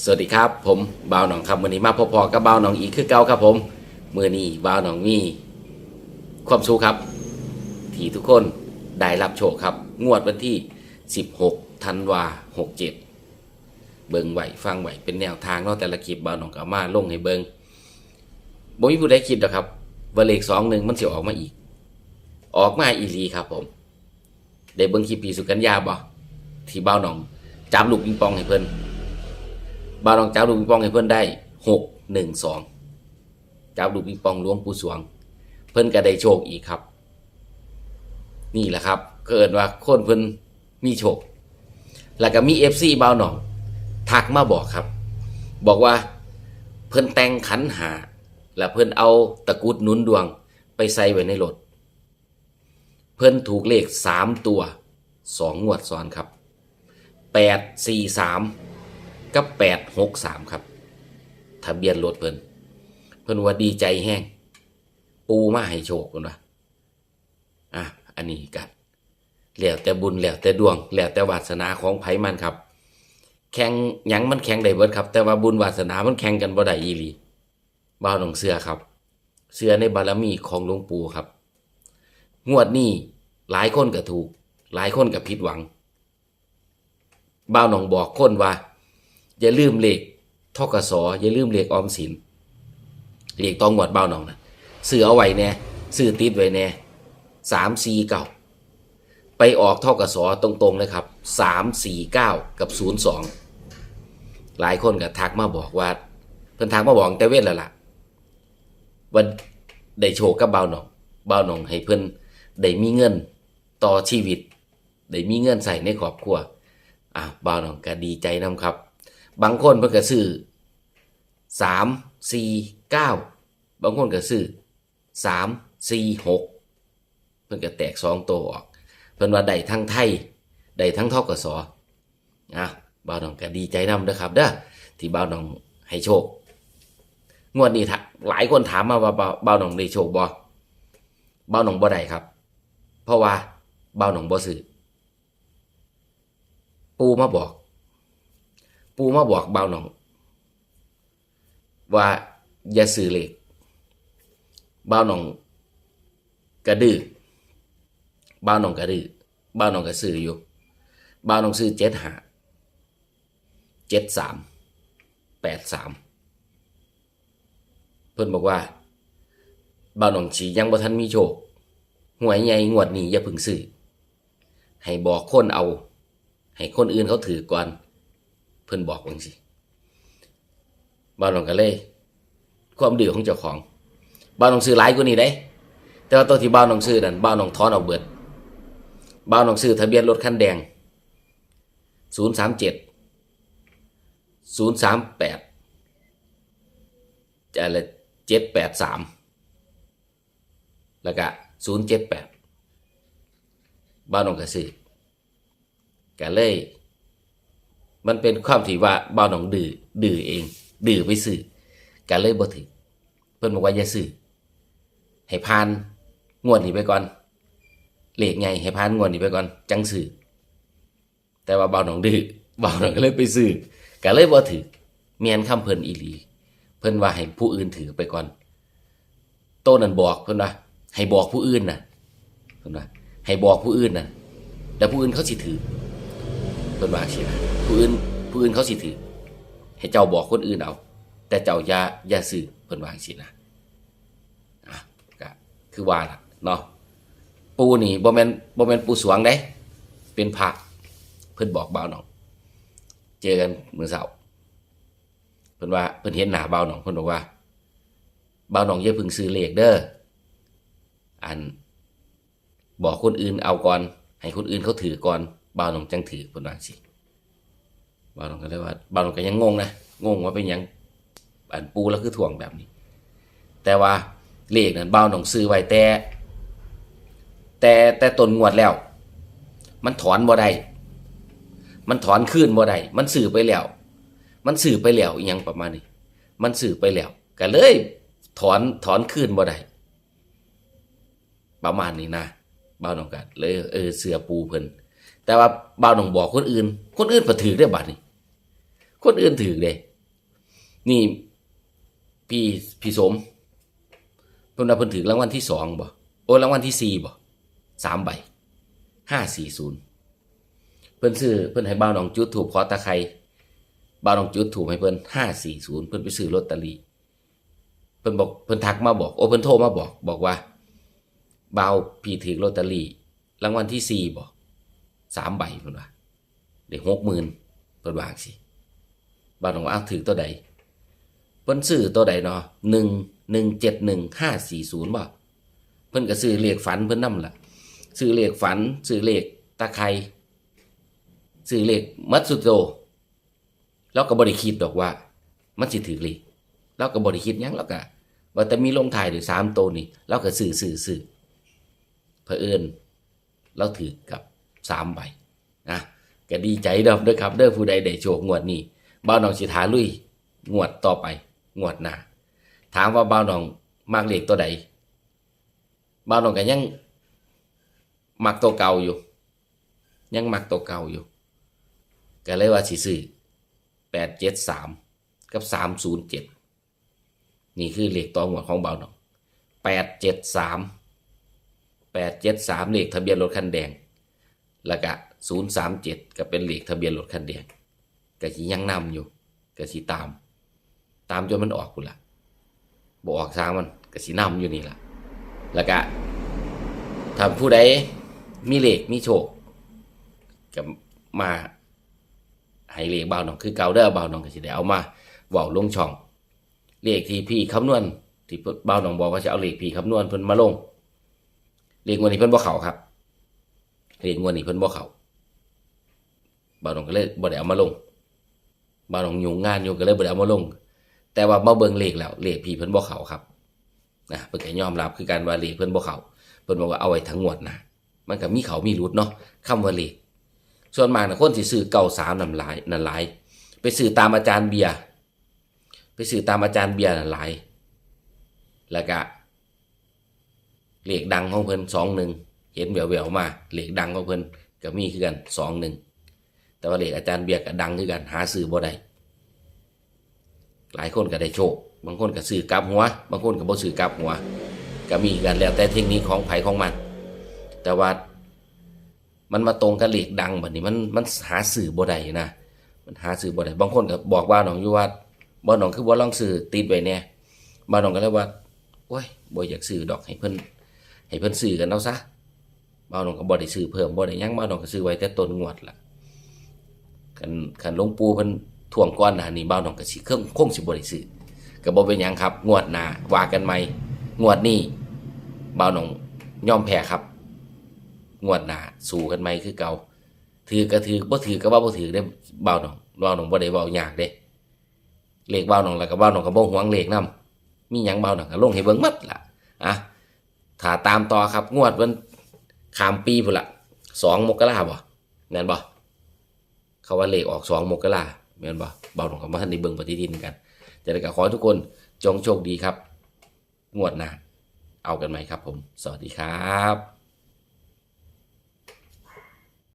สวัสดีครับ ผมบ่าวหนองครับวันนี้มาพบพอกับบ่าวหนองอีกคือเก่าครับผมมือนี้บ่าวหนองมีความสุขครับ ที่ทุกคนได้รับโชคครับ งวดวันที่ 16ธันวา67 เบิงไหวฟังไหวเป็นแนวทางเนาะแต่ละคลิปบ่าวหนองกามาลงให้เบิงบ่มีผู้ใดคิดหรอกครับว่าเลขสองหนึ่งมันเสิออกมาอีก ออกมาอีหลีครับผมได้เบิงคลิปปีสุกัญญาบ่ที่บ่าวหนองจามลูกปิงปองให้เพิ่น บาลองจับลูกปิงปองให้เพื่อนได้หกหนึ่งสองจับลูกปิงปองหลวงปู่สวง เพื่อนก็ได้โชคอีกครับ นี่แหละครับเกิดว่าคนเพื่อนมีโชค แล้วก็มีเอฟซีบาวหนองทักมาบอกครับ บอกว่าเพื่อนแต่งขันหา แล้วเพื่อนเอาตะกุดนุนดวงไปใส่ไว้ในรถเพื่อนถูกเลขสามตัวสองงวดซ้อนครับแปดสี่สาม กับแปดหกสามครับทะเบียนรถเพิ่นเพิ่นว่าดีใจแห้ง ปูมาให้โชคเพิ่นว่าอะอันนี้กันแล้วแต่บุญแล้วแต่ดวงแล้วแต่วาสนาของไผมันครับ แข่งหยังมันแข่งได้เบิดครับ แต่ว่าบุญวาสนามันแข่งกันบ่ได้อีหลีบ่าวหนองเสือครับ เสือในบารมีของหลวงปู่ครับ งวดนี้หลายคนก็ถูก หลายคนก็ผิดหวังบ่าวหนองบอกคนว่า อย่าลืมเลขทกสอย่าลืมเลขออมสินเลขตองหวดเบ้าหนองนะซื้อเอาไว้แน่ซื้อติดไว้แน่สามสี่เก้าไปออกทกสตรงๆเลยครับสามสี่เก้ากับศูนย์สองหลายคนก็ทักมาบอกว่าเพิ่นทักมาบอกแต่เว้นแล้วล่ะวันได้โชว์กับเบ้าหนองเบ้าหนองให้เพิ่นได้มีเงินต่อชีวิตได้มีเงินใส่ในครอบครัวอะเบ้าหนองก็ดีใจนํครับ บางคนเพิ่นก็ซื้อสามสี่เก้าบางคนก็ซื้อสามสี่หกเพิ่นก็แตกสองตัวออก เพิ่นว่าได้ทั้งไทยได้ทั้งทกสอะบ่าวน้องก็ดีใจนำเด้อครับเด้อที่บ่าวน้องให้โชคงวดนี้หลายคนถามมาว่าบ่าวบ่าวน้องได้โชคบ่บ่าวน้องบ่ได้ครับ เพราะว่าบ่าวน้องบ่ซื้อปูมาบอก ปูมาบอกเบาหนอง ว่าอย่าซื้อเลขเบาหนองกระดื้อเบาหนองกระดื้อเบาหนองกระซื้ออยู่เบาหนองซื้อเจ็ดหาเจ็ดสามแปดสามเพิ่อนบอกว่าเบาหนองฉียังบ่ทันมีโชคหวยใหญ่งวดนี้อย่าพึ่งซื้อให้บอกคนเอา ให้คนอื่นเขาถือก่อน พิ่นบอกว่าสิบ้านหลวงก็เลย ความดื้อของเจ้าของ บ้านหลวงซื้อหลายกว่านี้ได้ แต่ว่าตัวที่บ้านหลวงซื้อนั่นบ้านหลวงถอนเอาเบิด บ้านหลวงซื้อทะเบียนรถคันแดงศูนย์สามเจ็ดศูนย์สามแปดอะไรเจ็ดแปดสามแล้วก็ศูนย์เจ็ดแปดบ้านหลวงก็ซื้อก็เลย มันเป็นความที่ว่าเบาหนองดื้อดื้อเอง ดื้อไปซื้อกันเลยบ่ถือเพิ่นบอกว่าอย่าซื้อให้ผ่านงวดนี้ไปก่อนเลขไงให้ผ่านงวดนี้ไปก่อน จังซื้อแต่ว่าเบาหนองดื้อเบาหนองก็เลยไปซื้อกันเลยบ่ถือเมียนคำเพิ่นอีหลี เพิ่นว่าให้ผู้อื่นถือไปก่อนโตนั่นบอกเพิ่นว่าให้บอกผู้อื่นน่ะเพิ่นว่าให้บอกผู้อื่นน่ะแต่ผู้อื่นเขาสิถือเพิ่นว่าสินะ ผู้อื่นผู้อื่นเขาสิถือให้เจ้าบอกคนอื่นเอา แต่เจ้าอย่าอย่าซื้อเพิ่นว่าสินะอะก็คือว่าล่ะเนาะปูนี่บ่แม่นบ่แม่นปูสวงเด้เป็นพระเพิ่นบอกบ่าวหนองเจอกันมื้อเช้าเพิ่นว่าเพิ่นเห็นหน้าบ่าวหนองเพิ่นบอกว่าบ่าวหนองอย่าพึ่งซื้อเลขเด้ออันบอกคนอื่นเอาก่อน ให้คนอื่นเขาถือก่อนบ่าวหนองจังถือเพิ่นว่าสิ บาลงก็เลยว่าบาลงก็ยังงงนะงงว่าเป็นยังอันปูแล้วคือถ่วงแบบนี้ แต่ว่าเลขนั้นบาหลวงซื้อไว้แต่แต่แต่ตนงวดแล้ว มันถอนบ่ได้มันถอนคืนบ่ได้มันซื้อไปแล้ว มันซื้อไปแล้วอีหยังประมาณนี้ มันซื้อไปแล้วก็เลย ถอนถอนคืนบ่ได้ประมาณนี้นะบ่าวหลวงก็เลยเออเสือปูเพิ่น แต่ว่าบ่าวหนองบอกคนอื่น คนอื่นประถือได้บัดนี่คนอื่นถือเลยนี่พี่พี่สมเพิ่นว่าเพิ่นถือรางวัลที่สองบ่โอ้รางวัลที่สี่บ่สามใบห้าสี่ศูนย์เพิ่นซื้อเพิ่นให้บ่าวหนองจุดถูกขอตะไคร้บ่าวหนองจุดถูกให้เพิ่นห้าสี่ศูนย์เพิ่นไปซื้อลอตเตอรี่เพิ่นบอกเพิ่นทักมาบอกโอ้เพิ่นโทรมาบอก บอกว่าบ่าวพี่ถือลอตเตอรี่รางวัลที่สี่บ่ สามใบเพิ่นว่าได้หกหมื่นเพิ่นว่างซี่บ่าวหนองอ้าวถือตัวใดเพิ่นซื้อตัวใดเนาะหนึ่งหนึ่งเจ็ดหนึ่งห้าสี่ศูนย์บ่เพิ่นก็ซื้อเลขฝันเพิ่นนำล่ะซื้อเลขฝันซื้อเลขตะไครซื้อเลขมัตสุโตแล้วก็บ่ได้คิดดอกว่า มันสิถือเลขแล้วก็บ่ได้คิดยังแล้วก็ว่าแต่มีลงท้ายด้วยสามตัวนี่แล้วก็ซื้อซื้อซื้อเผอิญเราถือกับ สามใบนะก็ดีใจเด้อเด้อครับเด้อผู้ใดได้โชคงวดนี้บ่าวน้องสิทาลุยงวดต่อไปงวดหน้าถามว่าบ่าวน้องมักเลขตัวใดบ่าวน้องก็ยังมักตัวเก่าอยู่ ยังมักตัวเก่าอยู่ก็เลยว่าสิซื้อแปดเจ็ดสามกับสามศูนย์เจ็ดนี่คือเลขตัวงวดของบ่าวน้องแปดเจ็ดสามแปดเจ็ดสามเลขทะเบียนรถคันแดง แล้วก็ศูนย์สามเจ็ดก็เป็นเหลขทะเบียนรถคันแดงก็สิยังนำอยู่ก็สิตาม ตามจนมันออกคุณละบออกสางมันก็สีนำอยู่นี่ละแล้วก็ถ้าผู้ใดมีเหลขมีโชคก็มาให้เลขบ่าวน้องคือเกาเด้อบ่าวน้องก็สิได้เอามาเว้าลงช่องเลขที่พี่คำนวณที่เบาวน้องบอกว่าจะเอาเลขพี่คำนวณเพิ่นมาลงเลขงวดนี้เพิ่นบ่เข้าครับ เลขงวดนี้เพิ่นบ่เขาบ่าวน้องก็เลยบ่ได้เอามาลงบ่าวน้องยุ่งงานอยู่ก็เลยบ่ได้เอามาลง แต่ว่ามาเบิ่งเลขแล้วเลขพี่เพิ่นบ่เขาครับนะเพิ่นก็ยอมรับคือการว่าเลขเพิ่นบ่เขาเพิ่นบอกว่าเอาไว้ทั้งงวดนะมันก็มีเขามีรุดเนาะคำว่าเลขส่วนมากนะคนสิซื้อเก่าสามนั่นหลายนั่นหลาย ไปซื้อตามอาจารย์เบียร์ไปซื้อตามอาจารย์เบียร์นั่นหลาย แล้วก็เลขดังของเพิ่นสองหนึ่ง เห็นแววๆมาเหลขดังของเพิ่นก็มีคือกันสองหนึ่งแต่ว่าเหลขอาจารย์เบียร์ก็ดังคือกันหาซื้อบ่ได้หลายคนก็ได้โชค บางคนก็ซื้อกลับหัว บางคนก็บ่ซื้อกลับหัว ก็มีกันแล้วแต่เทคนิคของไผของมัน แต่ว่ามันมาตรงกับเหลขดังแบบนี้มันมันหาสื่อบ่ได้นะมันหาสื่อบ่ได้บางคนก็บอกว่าน้องอยู่ว่าบ่น้องคือบ่ลองซื้อติดไว้แน่บ่น้องก็เลยว่าโอ้ยบ่อยากซื้อดอกให้เพิ่นให้เพิ่นซื้อกันเอาซะ บ่น้องก็บ่ได้ซื้อเพิ่มบ่ได้หยังบ่น้องก็ซื้อไว้แต่ต้นงวดล่ะคันคันหลวงปู่เพิ่นท่วงก้อนหน้านี้บ่น้องก็สิเครื่องคงสิบ่ได้ซื้อก็บ่เป็นหยังครับ งวดหน้าว่ากันใหม่งวดนี้บ่น้องยอมแพ้ครับ งวดหน้าสู้กันไหมคือเก่าถือก็ถือบ่ถือก็ว่าบ่ถือได้เบานหนองเบานหนองบ่ได้เว้ายากเด้เลขเบานหนองแล้วก็เบานหนองก็บ่หวงเลขนํมีหยังเบานหนองก็ลงให้เบิ่งหมดล่ะอะถ้าตามต่อครับงวดวัน ข้ามปีพุ่นละสองมกราบ่แม่นบ่เขาว่าเลขออกสองมกราแม่นบ่เบาหนองกับ่ทันในเบิ่งปฏิทินกันจะได้ก็ขอทุกคนจงโชคดีครับ งวดหน้าเอากันไหมครับผม สวัสดีครับ